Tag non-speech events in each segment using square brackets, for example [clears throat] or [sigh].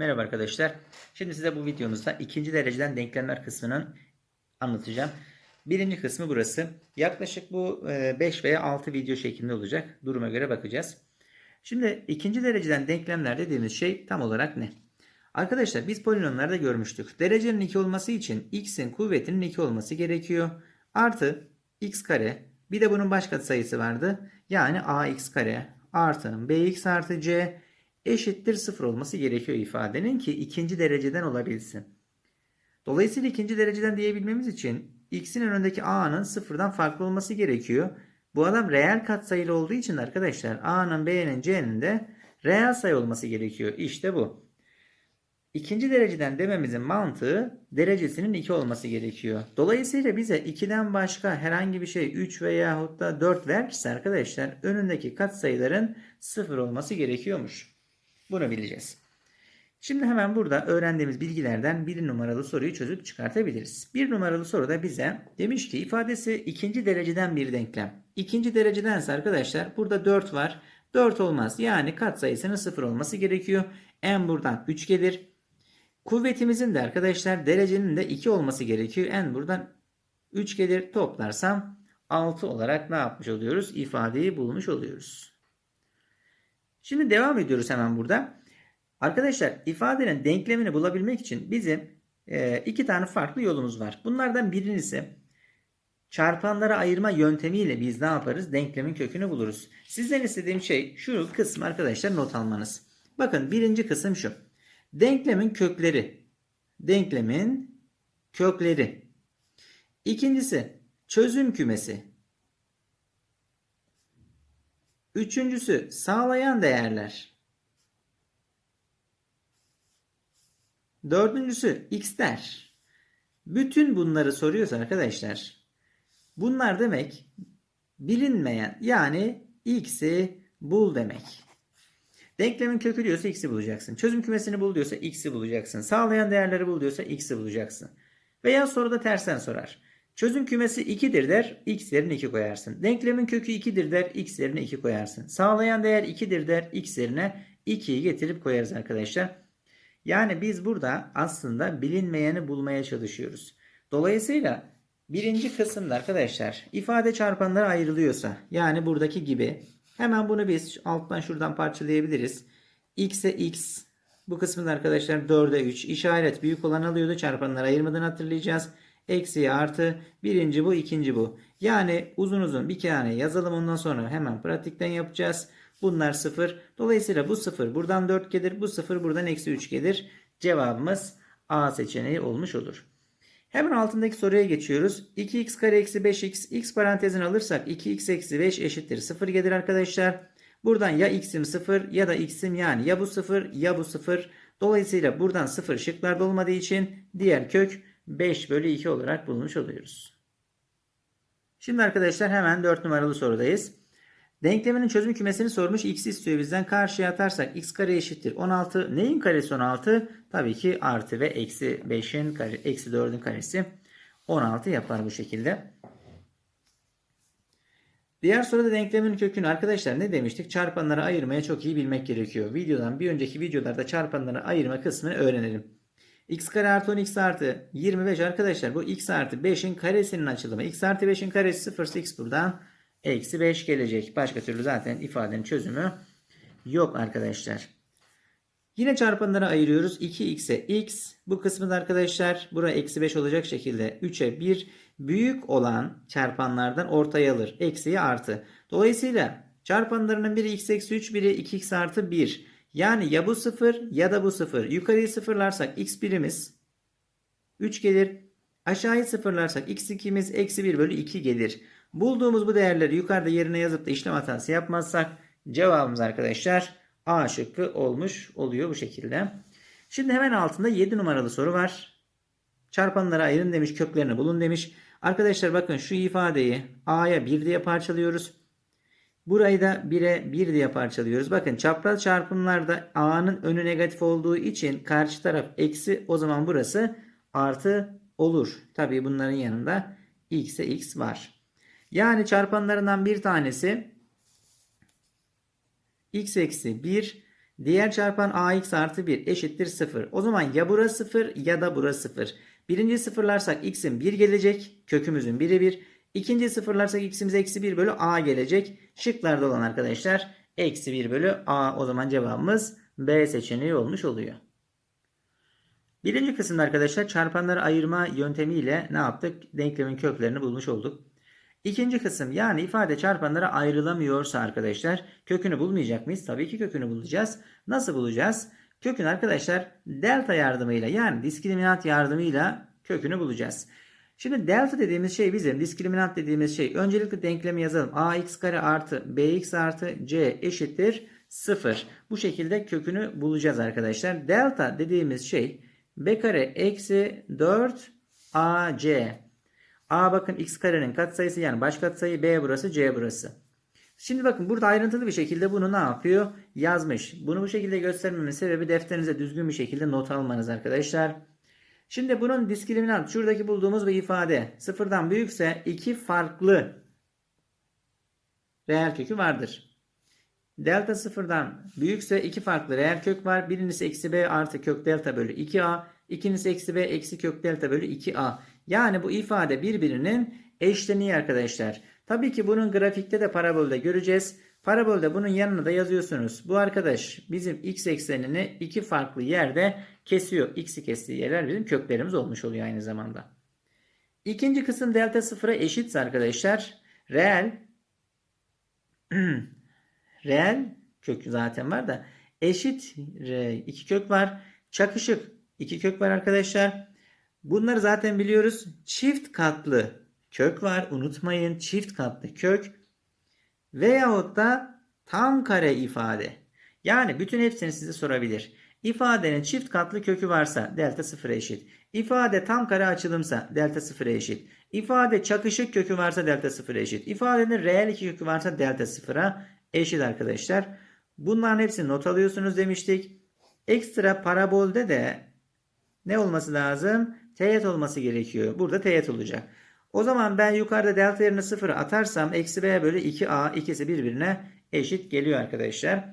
Merhaba arkadaşlar. Şimdi size bu videomuzda ikinci dereceden denklemler kısmının anlatacağım. Birinci kısmı burası. Yaklaşık bu 5 veya 6 video şeklinde olacak. Duruma göre bakacağız. Şimdi ikinci dereceden denklemler dediğimiz şey tam olarak ne? Arkadaşlar biz polinomlarda görmüştük. Derecenin 2 olması için x'in kuvvetinin 2 olması gerekiyor. Artı x kare bir de bunun başka sayısı vardı. Yani ax kare artı bx artı c eşittir 0 olması gerekiyor ifadenin ki ikinci dereceden olabilsin. Dolayısıyla ikinci dereceden diyebilmemiz için x'in önündeki a'nın sıfırdan farklı olması gerekiyor. Bu adam reel katsayılı olduğu için arkadaşlar a'nın b'nin c'nin de reel sayı olması gerekiyor. İşte bu. İkinci dereceden dememizin mantığı derecesinin 2 olması gerekiyor. Dolayısıyla bize 2'den başka herhangi bir şey 3 veyahut da 4 verirse arkadaşlar önündeki katsayıların 0 olması gerekiyormuş. Bunu bileceğiz. Şimdi hemen burada öğrendiğimiz bilgilerden bir numaralı soruyu çözüp çıkartabiliriz. Bir numaralı soruda bize demiş ki ifadesi ikinci dereceden bir denklem. İkinci derecedense arkadaşlar burada 4 var. 4 olmaz. Yani katsayısının 0 olması gerekiyor. n buradan 3 gelir. Kuvvetimizin de arkadaşlar derecenin de 2 olması gerekiyor. n buradan 3 gelir. Toplarsam 6 olarak ne yapmış oluyoruz? İfadeyi bulmuş oluyoruz. Şimdi devam ediyoruz hemen burada. Arkadaşlar ifadenin denklemini bulabilmek için bizim e, iki tane farklı yolumuz var. Bunlardan birincisi çarpanlara ayırma yöntemiyle biz ne yaparız? Denklemin kökünü buluruz. Sizden istediğim şey şu kısmı arkadaşlar not almanız. Bakın birinci kısım şu. Denklemin kökleri. Denklemin kökleri. İkincisi çözüm kümesi. Üçüncüsü sağlayan değerler. Dördüncüsü x'ler. Bütün bunları soruyorsa arkadaşlar bunlar demek bilinmeyen yani x'i bul demek. Denklemin kökü diyorsa x'i bulacaksın. Çözüm kümesini bul diyorsa x'i bulacaksın. Sağlayan değerleri bul diyorsa x'i bulacaksın. Veya soruda tersten sorar. Çözüm kümesi 2'dir der. X yerine 2 koyarsın. Denklemin kökü 2'dir der. X yerine 2 koyarsın. Sağlayan değer 2'dir der. X yerine 2'yi getirip koyarız arkadaşlar. Yani biz burada aslında bilinmeyeni bulmaya çalışıyoruz. Dolayısıyla birinci kısımda arkadaşlar ifade çarpanlara ayrılıyorsa yani buradaki gibi hemen bunu biz alttan şuradan parçalayabiliriz. X'e X bu kısmında arkadaşlar 4'e 3 işaret büyük olan alıyordu çarpanlara ayırmadan hatırlayacağız. Eksiye artı birinci bu ikinci bu. Yani uzun uzun bir tane yazalım ondan sonra hemen pratikten yapacağız. Bunlar 0. Dolayısıyla bu 0 buradan 4 gelir. Bu 0 buradan eksi 3 gelir. Cevabımız A seçeneği olmuş olur. Hemen altındaki soruya geçiyoruz. 2x kare eksi 5x x parantezini alırsak 2x eksi 5 eşittir 0 gelir arkadaşlar. Buradan ya x'im 0 ya da x'im yani ya bu 0 ya bu 0. Dolayısıyla buradan 0 şıklarda olmadığı için diğer kök 5 bölü 2 olarak bulmuş oluyoruz. Şimdi arkadaşlar hemen 4 numaralı sorudayız. Denkleminin çözüm kümesini sormuş. X istiyor bizden. Karşıya atarsak x kare eşittir 16. Neyin karesi 16? Tabii ki artı ve eksi 5'in kare, eksi 4'ün karesi 16 yapar bu şekilde. Diğer soruda denklemin kökünü arkadaşlar ne demiştik? Çarpanları ayırmaya çok iyi bilmek gerekiyor. Videodan bir önceki videolarda çarpanları ayırma kısmını öğrenelim. X kare artı 10x artı 25 arkadaşlar bu x artı 5'in karesinin açılımı. x artı 5'in karesi 0 x buradan eksi 5 gelecek. Başka türlü zaten ifadenin çözümü yok arkadaşlar. Yine çarpanlara ayırıyoruz. 2x'e x. Bu kısmı da arkadaşlar buraya eksi 5 olacak şekilde 3'e 1 büyük olan çarpanlardan ortaya alır. Eksiye artı. Dolayısıyla çarpanlarının biri x eksi 3 biri 2x artı 1. Yani ya bu 0 ya da bu 0. Yukarıyı sıfırlarsak x birimiz 3 gelir. Aşağıyı sıfırlarsak x2'miz eksi 1 bölü 2 gelir. Bulduğumuz bu değerleri yukarıda yerine yazıp da işlem hatası yapmazsak cevabımız arkadaşlar A şıkkı olmuş oluyor bu şekilde. Şimdi hemen altında 7 numaralı soru var. Çarpanlara ayırın demiş köklerini bulun demiş. Arkadaşlar bakın şu ifadeyi A'ya 1 diye parçalıyoruz. Burayı da 1'e 1 diye parçalıyoruz. Bakın çapraz çarpımlarda A'nın önü negatif olduğu için karşı taraf eksi o zaman burası artı olur. Tabii bunların yanında x'e x var. Yani çarpanlarından bir tanesi x eksi 1 Diğer çarpan ax artı 1 eşittir 0. O zaman ya burası 0 ya da burası 0. Birinci sıfırlarsak x'in 1 gelecek. Kökümüzün biri 1. İkinci sıfırlarsak x'imiz eksi 1 bölü a gelecek. Şıklarda olan arkadaşlar eksi 1 bölü a. O zaman cevabımız B seçeneği olmuş oluyor. Birinci kısımda arkadaşlar çarpanları ayırma yöntemiyle ne yaptık? Denklemin köklerini bulmuş olduk. İkinci kısım yani ifade çarpanlara ayrılamıyorsa arkadaşlar kökünü bulmayacak mıyız? Tabii ki kökünü bulacağız. Nasıl bulacağız? Kökün arkadaşlar delta yardımıyla yani diskriminant yardımıyla kökünü bulacağız. Şimdi delta dediğimiz şey bizim diskriminant dediğimiz şey öncelikle denklemi yazalım. ax kare artı bx artı c eşittir 0. Bu şekilde kökünü bulacağız arkadaşlar. Delta dediğimiz şey b kare eksi 4 ac. A bakın x karenin katsayısı yani baş katsayı b burası c burası. Şimdi bakın burada ayrıntılı bir şekilde bunu ne yapıyor? Yazmış. Bunu bu şekilde göstermemin sebebi defterinize düzgün bir şekilde not almanız arkadaşlar. Şimdi bunun diskriminant şuradaki bulduğumuz bir ifade sıfırdan büyükse iki farklı reel kökü vardır. Delta sıfırdan büyükse iki farklı reel kök var. Birincisi eksi b artı kök delta bölü 2a. İkincisi eksi b eksi kök delta bölü 2a. Yani bu ifade birbirinin eşleniği arkadaşlar. Tabii ki bunun grafikte de parabolde göreceğiz. Parabolde bunun yanına da yazıyorsunuz. Bu arkadaş bizim x eksenini iki farklı yerde kesiyor. X'i kestiği yerler bizim köklerimiz olmuş oluyor aynı zamanda. İkinci kısım delta sıfıra eşitse arkadaşlar reel [clears throat] reel kök zaten var da eşit iki kök var. Çakışık iki kök var arkadaşlar. Bunları zaten biliyoruz. Çift katlı kök var. Unutmayın çift katlı kök veyahut da tam kare ifade. Yani bütün hepsini size sorabilir. İfadenin çift katlı kökü varsa delta sıfıra eşit. İfade tam kare açılımsa delta sıfıra eşit. İfade çakışık kökü varsa delta sıfıra eşit. İfadenin reel iki kökü varsa delta sıfıra eşit arkadaşlar. Bunların hepsini not alıyorsunuz demiştik. Ekstra parabolde de ne olması lazım? Teğet olması gerekiyor. Burada teğet olacak. O zaman ben yukarıda delta yerine 0 atarsam eksi b bölü 2a ikisi birbirine eşit geliyor arkadaşlar.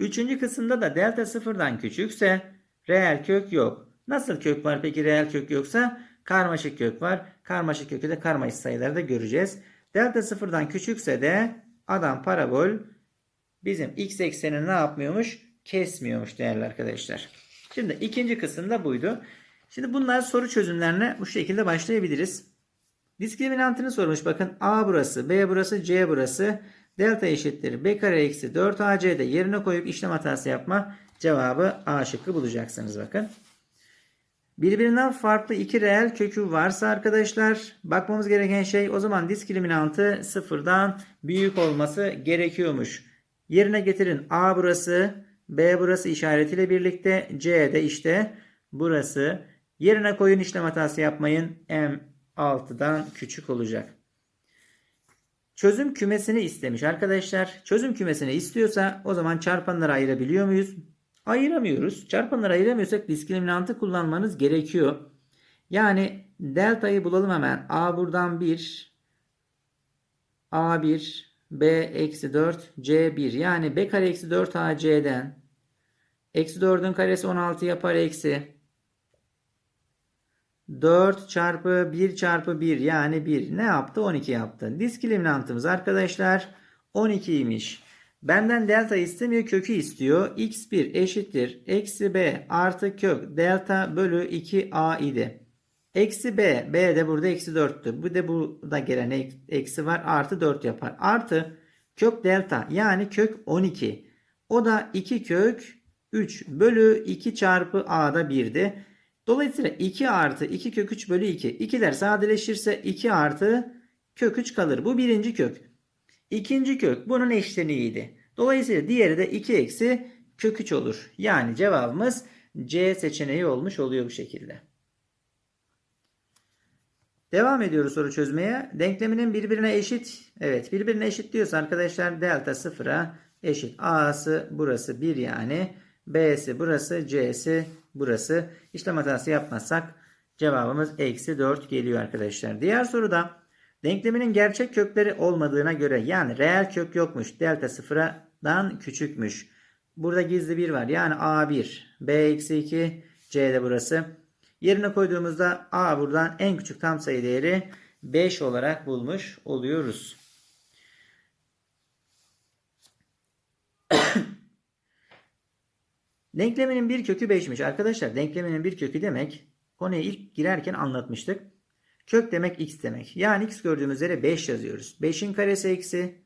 Üçüncü kısımda da delta sıfırdan küçükse reel kök yok. Nasıl kök var peki reel kök yoksa? Karmaşık kök var. Karmaşık kökü de karmaşık sayılarda göreceğiz. Delta sıfırdan küçükse de adam parabol bizim x eksenini ne yapmıyormuş? Kesmiyormuş değerli arkadaşlar. Şimdi ikinci kısımda buydu. Şimdi bunlar soru çözümlerine bu şekilde başlayabiliriz. Diskriminantını sormuş. Bakın A burası, B burası, C burası. Delta eşittir. B kare eksi 4AC'de yerine koyup işlem hatası yapma. Cevabı A şıkkı bulacaksınız bakın. Birbirinden farklı iki reel kökü varsa arkadaşlar bakmamız gereken şey o zaman diskriminantı sıfırdan büyük olması gerekiyormuş. Yerine getirin A burası, B burası işaretiyle birlikte C de işte burası. Yerine koyun işlem hatası yapmayın. M 6'dan küçük olacak. Çözüm kümesini istemiş arkadaşlar. Çözüm kümesini istiyorsa o zaman çarpanları ayırabiliyor muyuz? Ayıramıyoruz. Çarpanları ayıramıyorsak diskriminantı kullanmanız gerekiyor. Yani deltayı bulalım hemen. A buradan 1. A1 B eksi 4 C1 yani B kare eksi 4 AC'den eksi 4'ün karesi 16 yapar eksi 4 çarpı 1 çarpı 1 yani 1 ne yaptı? 12 yaptı. Diskriminantımız arkadaşlar 12'ymiş. Benden delta istemiyor kökü istiyor. x1 eşittir. Eksi b artı kök delta bölü 2a idi. Eksi b. b de burada eksi 4'tü. Bu da burada gelen eksi var. Artı 4 yapar. Artı kök delta yani kök 12. O da 2 kök 3 bölü 2 çarpı a'da 1'di. Dolayısıyla 2 artı 2 kök 3 bölü 2. İkiler sadeleşirse 2 artı kök 3 kalır. Bu birinci kök. İkinci kök bunun eşleniğiydi. Dolayısıyla diğeri de 2 eksi kök 3 olur. Yani cevabımız C seçeneği olmuş oluyor bu şekilde. Devam ediyoruz soru çözmeye. Denkleminin birbirine eşit. Evet birbirine eşit diyorsa arkadaşlar delta sıfıra eşit. A'sı burası 1 yani. B'si burası. C'si burası. İşlem hatası yapmazsak cevabımız eksi 4 geliyor arkadaşlar. Diğer soruda denkleminin gerçek kökleri olmadığına göre yani reel kök yokmuş. Delta sıfırdan küçükmüş. Burada gizli 1 var. Yani A1, B eksi 2, C de burası. Yerine koyduğumuzda A buradan en küçük tam sayı değeri 5 olarak bulmuş oluyoruz. Denkleminin bir kökü 5'miş. Arkadaşlar denkleminin bir kökü demek konuya ilk girerken anlatmıştık. Kök demek x demek. Yani x gördüğümüz yere 5 yazıyoruz. 5'in karesi eksi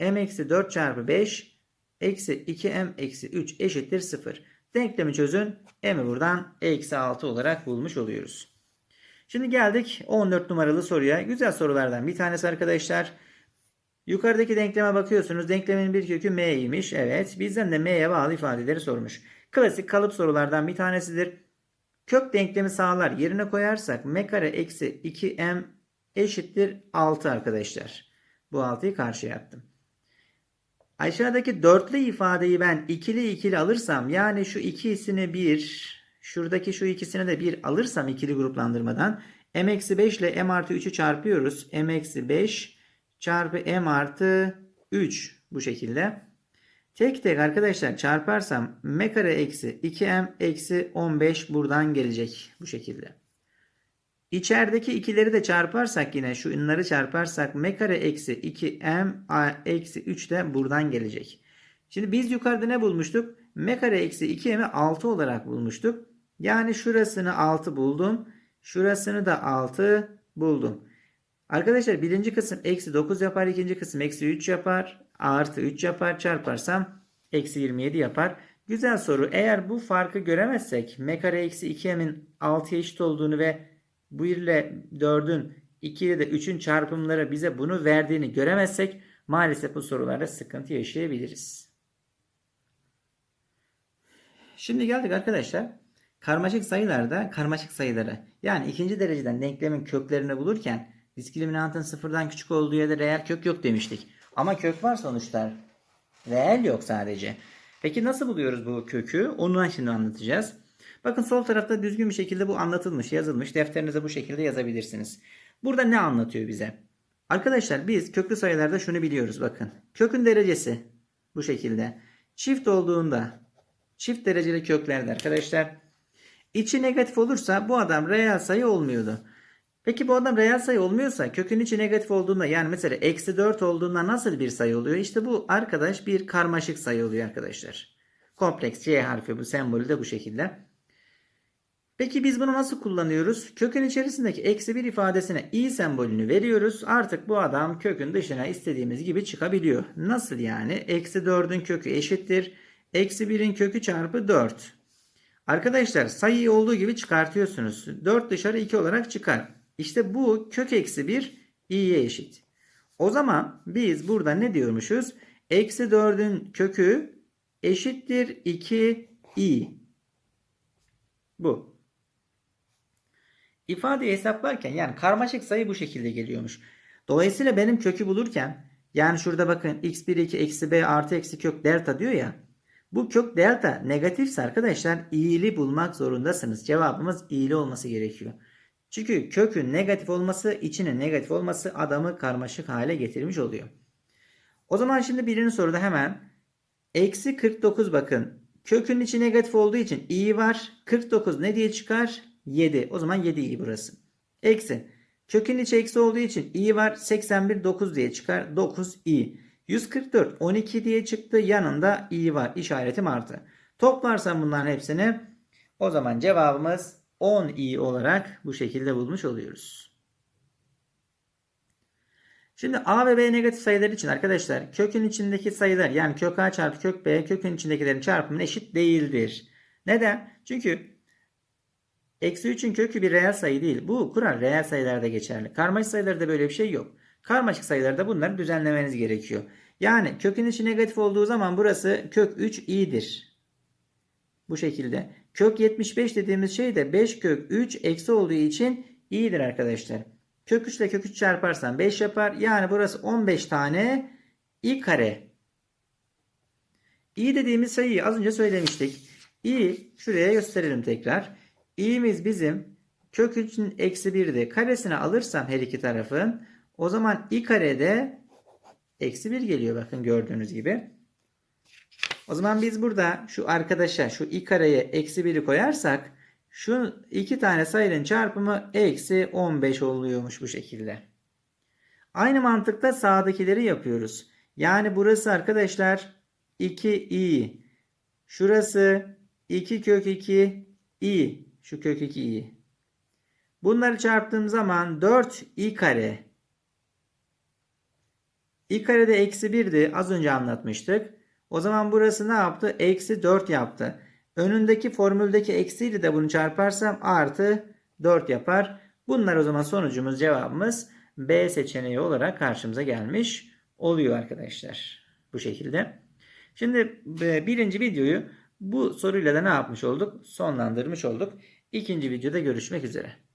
m eksi 4 çarpı 5 eksi 2m eksi 3 eşittir 0. Denklemi çözün. M'i buradan eksi 6 olarak bulmuş oluyoruz. Şimdi geldik 14 numaralı soruya. Güzel sorulardan bir tanesi arkadaşlar. Yukarıdaki denkleme bakıyorsunuz. Denklemin bir kökü m'ymiş. Evet. Bizden de m'ye bağlı ifadeleri sormuş. Klasik kalıp sorulardan bir tanesidir. Kök denklemi sağlar. Yerine koyarsak m kare eksi 2m eşittir 6 arkadaşlar. Bu 6'yı karşıya attım. Aşağıdaki dörtlü ifadeyi ben ikili ikili alırsam yani şu ikisini bir şuradaki şu ikisini de bir alırsam ikili gruplandırmadan m eksi 5 ile m artı 3'ü çarpıyoruz. m eksi 5 çarpı m artı 3 bu şekilde. Tek tek arkadaşlar çarparsam m kare eksi 2m eksi 15 buradan gelecek bu şekilde. İçerideki ikileri de çarparsak yine şu ünleri çarparsak m kare eksi 2m eksi 3 de buradan gelecek. Şimdi biz yukarıda ne bulmuştuk? m kare eksi 2m'i 6 olarak bulmuştuk. Yani şurasını 6 buldum. Şurasını da 6 buldum. Arkadaşlar birinci kısım eksi 9 yapar. ikinci kısım eksi 3 yapar. Artı 3 yapar. Çarparsam eksi 27 yapar. Güzel soru. Eğer bu farkı göremezsek m kare eksi 2m'in 6'ya eşit olduğunu ve bu 1 ile 4'ün 2 ile de 3'ün çarpımları bize bunu verdiğini göremezsek maalesef bu sorularda sıkıntı yaşayabiliriz. Şimdi geldik arkadaşlar. Karmaşık sayılarda karmaşık sayıları yani ikinci dereceden denklemin köklerini bulurken diskriminantın sıfırdan küçük olduğu yerde reel kök yok demiştik. Ama kök var sonuçta. Reel yok sadece. Peki nasıl buluyoruz bu kökü? Onu şimdi anlatacağız. Bakın sol tarafta düzgün bir şekilde bu anlatılmış, yazılmış. Defterinize bu şekilde yazabilirsiniz. Burada ne anlatıyor bize? Arkadaşlar biz köklü sayılarda şunu biliyoruz bakın. Kökün derecesi bu şekilde. Çift olduğunda çift dereceli köklerde arkadaşlar içi negatif olursa bu adam reel sayı olmuyordu. Peki bu adam reel sayı olmuyorsa kökün içi negatif olduğunda yani mesela eksi 4 olduğunda nasıl bir sayı oluyor? İşte bu arkadaş bir karmaşık sayı oluyor arkadaşlar. Kompleks C harfi bu sembolü de bu şekilde. Peki biz bunu nasıl kullanıyoruz? Kökün içerisindeki eksi bir ifadesine i sembolünü veriyoruz. Artık bu adam kökün dışına istediğimiz gibi çıkabiliyor. Nasıl yani? Eksi 4'ün kökü eşittir. Eksi 1'in kökü çarpı 4. Arkadaşlar sayıyı olduğu gibi çıkartıyorsunuz. 4 dışarı 2 olarak çıkar. İşte bu kök eksi 1 i'ye eşit. O zaman biz burada ne diyormuşuz? Eksi 4'ün kökü eşittir 2 i. Bu. İfadeyi hesaplarken yani karmaşık sayı bu şekilde geliyormuş. Dolayısıyla benim kökü bulurken yani şurada bakın x1 2 eksi b artı eksi kök delta diyor ya. Bu kök delta negatifse arkadaşlar i'li bulmak zorundasınız. Cevabımız i'li olması gerekiyor. Çünkü kökün negatif olması içinin negatif olması adamı karmaşık hale getirmiş oluyor. O zaman şimdi birinci soruda hemen eksi 49 bakın. Kökün içi negatif olduğu için i var. 49 ne diye çıkar? 7. O zaman 7 i burası. Eksi. Kökün içi eksi olduğu için i var. 81 9 diye çıkar. 9 i. 144 12 diye çıktı. Yanında i var. İşaretim artı. Toplarsam bunların hepsini o zaman cevabımız 10 i olarak bu şekilde bulmuş oluyoruz. Şimdi a ve b negatif sayılar için arkadaşlar kökün içindeki sayılar yani kök a çarpı kök b kökün içindekilerin çarpımına eşit değildir. Neden? Çünkü eksi 3'ün kökü bir reel sayı değil. Bu kural reel sayılarda geçerli. Karmaşık sayılarda böyle bir şey yok. Karmaşık sayılarda bunları düzenlemeniz gerekiyor. Yani kökün içi negatif olduğu zaman burası kök 3 i'dir. Bu şekilde. Kök 75 dediğimiz şey de 5 kök 3 eksi olduğu için i'dir arkadaşlar. Kök 3 ile kök 3 çarparsan 5 yapar. Yani burası 15 tane i kare. i dediğimiz sayıyı az önce söylemiştik. i şuraya gösterelim tekrar. i'miz bizim kök 3'ün eksi 1'de karesini alırsam her iki tarafın o zaman i karede eksi 1 geliyor bakın gördüğünüz gibi. O zaman biz burada şu arkadaşa şu i kareye eksi 1'i koyarsak şu iki tane sayının çarpımı eksi 15 oluyormuş bu şekilde. Aynı mantıkta sağdakileri yapıyoruz. Yani burası arkadaşlar 2i. Şurası 2 kök 2 i. Şu kök 2 i. Bunları çarptığım zaman 4 i kare. i kare de eksi 1'di. Az önce anlatmıştık. O zaman burası ne yaptı? Eksi 4 yaptı. Önündeki formüldeki eksiyle de bunu çarparsam artı 4 yapar. Bunlar o zaman sonucumuz cevabımız B seçeneği olarak karşımıza gelmiş oluyor arkadaşlar. Bu şekilde. Şimdi e, birinci videoyu bu soruyla da ne yapmış olduk? Sonlandırmış olduk. İkinci videoda görüşmek üzere.